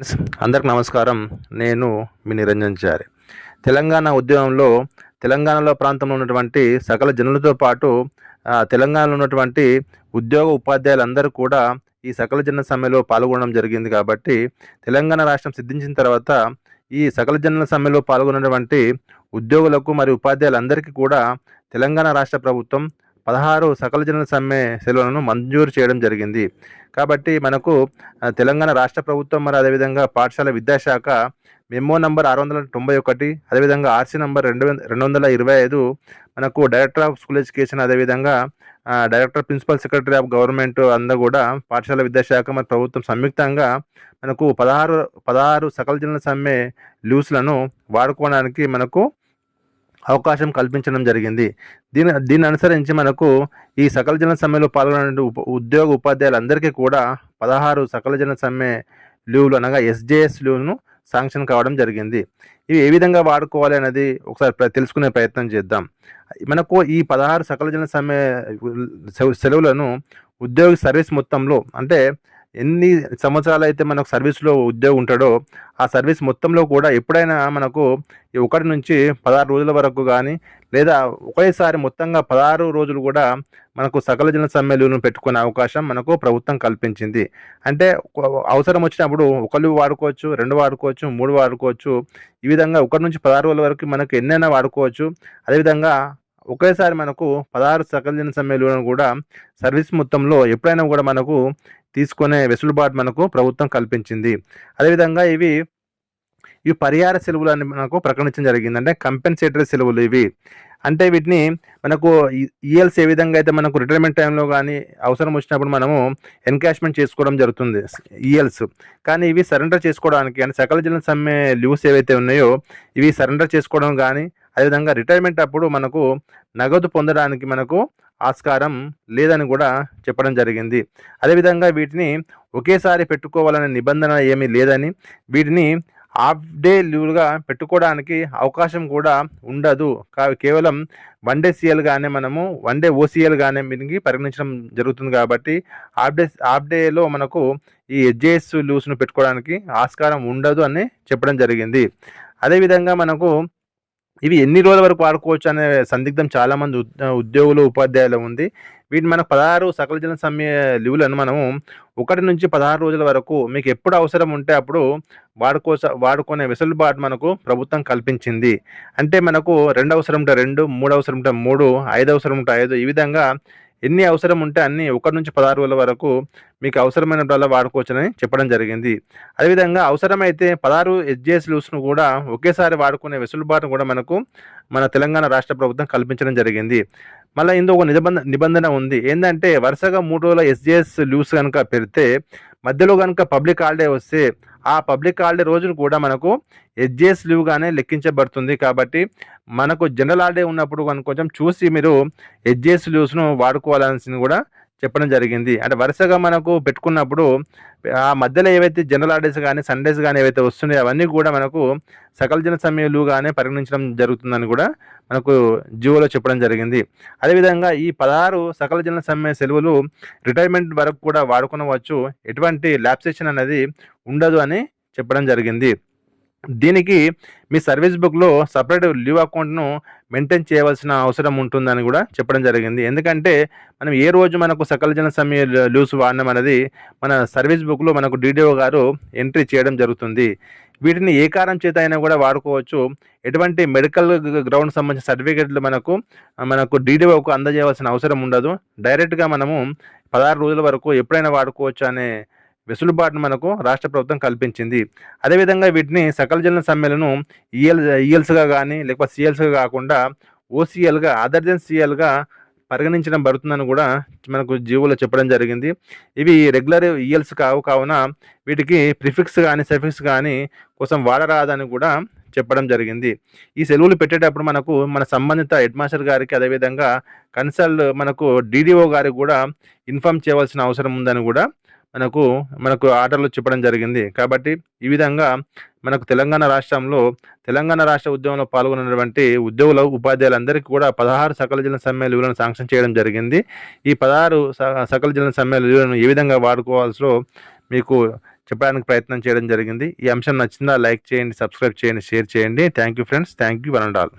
అందరికి నమస్కారం. నేను మీ నిరంజన్ చారి. తెలంగాణ ఉద్యమంలో తెలంగాణలో ప్రాంతంలో ఉన్నటువంటి సకల జనులతో పాటు తెలంగాణలో ఉన్నటువంటి ఉద్యోగ ఉపాధ్యాయులందరూ కూడా ఈ సకల జన సమ్మెలో పాల్గొనడం జరిగింది కాబట్టి తెలంగాణ రాష్ట్రం సిద్ధించిన తర్వాత ఈ సకల జనుల సమ్మెలో పాల్గొన్నటువంటి ఉద్యోగులకు మరియు ఉపాధ్యాయులందరికీ కూడా తెలంగాణ రాష్ట్ర ప్రభుత్వం పదహారు సకల జనుల సమ్మె సెలవులను మంజూరు చేయడం జరిగింది. కాబట్టి మనకు తెలంగాణ రాష్ట్ర ప్రభుత్వం మరి అదేవిధంగా పాఠశాల విద్యాశాఖ మెమో నంబర్ ఆరు వందల తొంభై ఒకటి అదేవిధంగా ఆర్సీ నంబర్ రెండు రెండు వందల ఇరవై ఐదు మనకు డైరెక్టర్ ఆఫ్ స్కూల్ ఎడ్యుకేషన్ అదేవిధంగా director principal secretary of government అందరూ కూడా పాఠశాల విద్యాశాఖ మరి ప్రభుత్వం సంయుక్తంగా మనకు పదహారు పదహారు సకల జనుల సమ్మె లీవ్స్లను వాడుకోవడానికి మనకు అవకాశం కల్పించడం జరిగింది. దీని దీన్ని అనుసరించి మనకు ఈ సకల జన సమ్మెలో పాల్గొనే ఉద్యోగ ఉద్యోగ ఉపాధ్యాయులందరికీ కూడా పదహారు సకల జన సమ్మె లీవ్లు అనగా ఎస్జేఎస్ లీవ్ను శాంక్షన్ కావడం జరిగింది. ఇవి ఏ విధంగా వాడుకోవాలి అనేది ఒకసారి తెలుసుకునే ప్రయత్నం చేద్దాం. మనకు ఈ పదహారు సకల జన సమ్మె సెలవులను ఉద్యోగి సర్వీస్ మొత్తంలో అంటే ఎన్ని సంవత్సరాలు అయితే మనకు సర్వీస్లో ఉద్యోగం ఉంటాడో ఆ సర్వీస్ మొత్తంలో కూడా ఎప్పుడైనా మనకు ఒకటి నుంచి పదహారు రోజుల వరకు కానీ లేదా ఒకేసారి మొత్తంగా పదహారు రోజులు కూడా మనకు సకల జన సమ్మెలను పెట్టుకునే అవకాశం మనకు ప్రభుత్వం కల్పించింది. అంటే అవసరం వచ్చినప్పుడు ఒకళ్ళు వాడుకోవచ్చు రెండు వాడుకోవచ్చు మూడు వాడుకోవచ్చు ఈ విధంగా ఒకటి నుంచి పదహారు రోజుల వరకు మనకు ఎన్నైనా వాడుకోవచ్చు. అదేవిధంగా ఒకేసారి మనకు పదహారు సకల జన సమ్మెలను కూడా సర్వీస్ మొత్తంలో ఎప్పుడైనా కూడా మనకు తీసుకునే వెసులుబాటు మనకు ప్రభుత్వం కల్పించింది. అదేవిధంగా ఇవి ఇవి పరిహార సెలవులు అని మనకు ప్రకటించడం జరిగింది. అంటే కంపెన్సేటరీ సెలవులు ఇవి. అంటే వీటిని మనకు ఈఎల్స్ ఏ విధంగా అయితే మనకు రిటైర్మెంట్ టైంలో కానీ అవసరం వచ్చినప్పుడు మనము ఎన్కాష్మెంట్ చేసుకోవడం జరుగుతుంది. ఈఎల్స్. కానీ ఇవి సరెండర్ చేసుకోవడానికి అంటే సకల జిల్లా సమ్మె లీవ్స్ ఏవైతే ఉన్నాయో ఇవి సరెండర్ చేసుకోవడం కానీ అదేవిధంగా రిటైర్మెంట్ అప్పుడు మనకు నగదు పొందడానికి మనకు ఆస్కారం లేదని కూడా చెప్పడం జరిగింది. అదేవిధంగా వీటిని ఒకేసారి పెట్టుకోవాలనే నిబంధన ఏమీ లేదని వీటిని హాఫ్ డే లీవ్లుగా పెట్టుకోవడానికి అవకాశం కూడా ఉండదు. కేవలం వన్ డే సీఎల్గానే మనము వన్ డే ఓసీఎల్గానే దీనికి పరిగణించడం జరుగుతుంది కాబట్టి హాఫ్ డే హాఫ్ డేలో మనకు ఈ ఎస్జేఎస్ లీవ్స్ను పెట్టుకోవడానికి ఆస్కారం ఉండదు అని చెప్పడం జరిగింది. అదేవిధంగా మనకు ఇవి ఎన్ని రోజుల వరకు వాడుకోవచ్చు అనే సందిగ్ధం చాలామంది ఉద్- ఉద్యోగులు ఉపాధ్యాయులు ఉంది. వీటిని మన పదహారు సకల జన సమయ లీవులను మనము ఒకటి నుంచి పదహారు రోజుల వరకు మీకు ఎప్పుడు అవసరం ఉంటే అప్పుడు వాడుకో వాడుకునే వెసులుబాటు మనకు ప్రభుత్వం కల్పించింది. అంటే మనకు రెండు అవసరం ఉంటే రెండు మూడు అవసరం ఉంటే మూడు ఐదు అవసరం ఉంటే ఐదు. ఈ విధంగా ఎన్ని అవసరం ఉంటే అన్ని ఒకటి నుంచి పదహారు రోజుల వరకు మీకు అవసరమైనప్పుడల్లా వాడుకోవచ్చని చెప్పడం జరిగింది. అదేవిధంగా అవసరమైతే పదహారు హెచ్జిఎస్ లూస్ను కూడా ఒకేసారి వాడుకునే వెసులుబాటును కూడా మనకు మన తెలంగాణ రాష్ట్ర ప్రభుత్వం కల్పించడం జరిగింది. మళ్ళీ ఇందులో ఒక నిబంధన నిబంధన ఉంది. ఏంటంటే వరుసగా మూడు రోజుల ఎస్జిఎస్ లూస్ కనుక పెడితే మధ్యలో కనుక పబ్లిక్ హాలిడే వస్తే ఆ పబ్లిక్ హాలిడే రోజును కూడా మనకు ఎస్జిఎస్ లీవ్గానే లెక్కించబడుతుంది కాబట్టి మనకు జనరల్ హాలిడే ఉన్నప్పుడు కొంచెం చూసి మీరు ఎస్జిఎస్ లీవ్స్ను వాడుకోవాల్సింది కూడా చెప్పడం జరిగింది. అంటే వరుసగా మనకు పెట్టుకున్నప్పుడు ఆ మధ్యలో ఏవైతే జనరల్ ఆర్డర్స్ కానీ సండేస్ కానీ ఏవైతే వస్తున్నాయో అవన్నీ కూడా మనకు సకల జన సమయంలోగానే పరిగణించడం జరుగుతుందని కూడా మనకు జియోలో చెప్పడం జరిగింది. అదేవిధంగా ఈ పదహారు సకల జన సమ్మె సెలవులు రిటైర్మెంట్ వరకు కూడా వాడుకోవచ్చు ఎటువంటి ల్యాప్సేషన్ అనేది ఉండదు అని చెప్పడం జరిగింది. దీనికి మీ సర్వీస్ బుక్లో సపరేట్ లీవ్ అకౌంట్ను మెయింటైన్ చేయవలసిన అవసరం ఉంటుందని కూడా చెప్పడం జరిగింది. ఎందుకంటే మనం ఏ రోజు మనకు సకల జన సమయ లీవ్స్ వాడడం అనేది మన సర్వీస్ బుక్లో మనకు డీడీఓ గారు ఎంట్రీ చేయడం జరుగుతుంది. వీటిని ఏ కారణం చేత అయినా కూడా వాడుకోవచ్చు. ఎటువంటి మెడికల్ గ్రౌండ్ సంబంధించిన సర్టిఫికెట్లు మనకు మనకు డీడీఓకు అందజేయవలసిన అవసరం ఉండదు. డైరెక్ట్గా మనము పదహారు రోజుల వరకు ఎప్పుడైనా వాడుకోవచ్చు అనే వెసులుబాటును మనకు రాష్ట్ర ప్రభుత్వం కల్పించింది. అదేవిధంగా వీటిని సకల జన సమ్మెలను ఈఎల్ ఈఎల్స్గా కానీ లేకపోతే సిఎల్స్గా కాకుండా ఓసీఎల్గా అదర్ దెన్ సిఎల్గా పరిగణించడం పడుతుందని కూడా మనకు జీవోలో చెప్పడం జరిగింది. ఇవి రెగ్యులర్ ఈఎల్స్ కావు కావున వీటికి ప్రిఫిక్స్ కానీ సఫిక్స్ కానీ కోసం వాడరాదని కూడా చెప్పడం జరిగింది. ఈ సెలవులు పెట్టేటప్పుడు మనకు మన సంబంధిత హెడ్ మాస్టర్ గారికి అదేవిధంగా కన్సల్ట్ మనకు డీడీఓ గారికి కూడా ఇన్ఫామ్ చేయవలసిన అవసరం ఉందని కూడా మనకు మనకు ఆర్డర్లు చెప్పడం జరిగింది. కాబట్టి ఈ విధంగా మనకు తెలంగాణ రాష్ట్రంలో తెలంగాణ రాష్ట్ర ఉద్యమంలో పాల్గొన్నటువంటి ఉద్యోగుల ఉపాధ్యాయులందరికీ కూడా పదహారు సకల జిల్లా సమ్మె విలువలను శాంక్షన్ చేయడం జరిగింది. ఈ పదహారు సకల జిల్లా సమ్మె విలువలను ఏ విధంగా వాడుకోవాల్సో మీకు చెప్పడానికి ప్రయత్నం చేయడం జరిగింది. ఈ అంశం నచ్చిందా లైక్ చేయండి సబ్స్క్రైబ్ చేయండి షేర్ చేయండి. Thank you friends. Thank you one and all.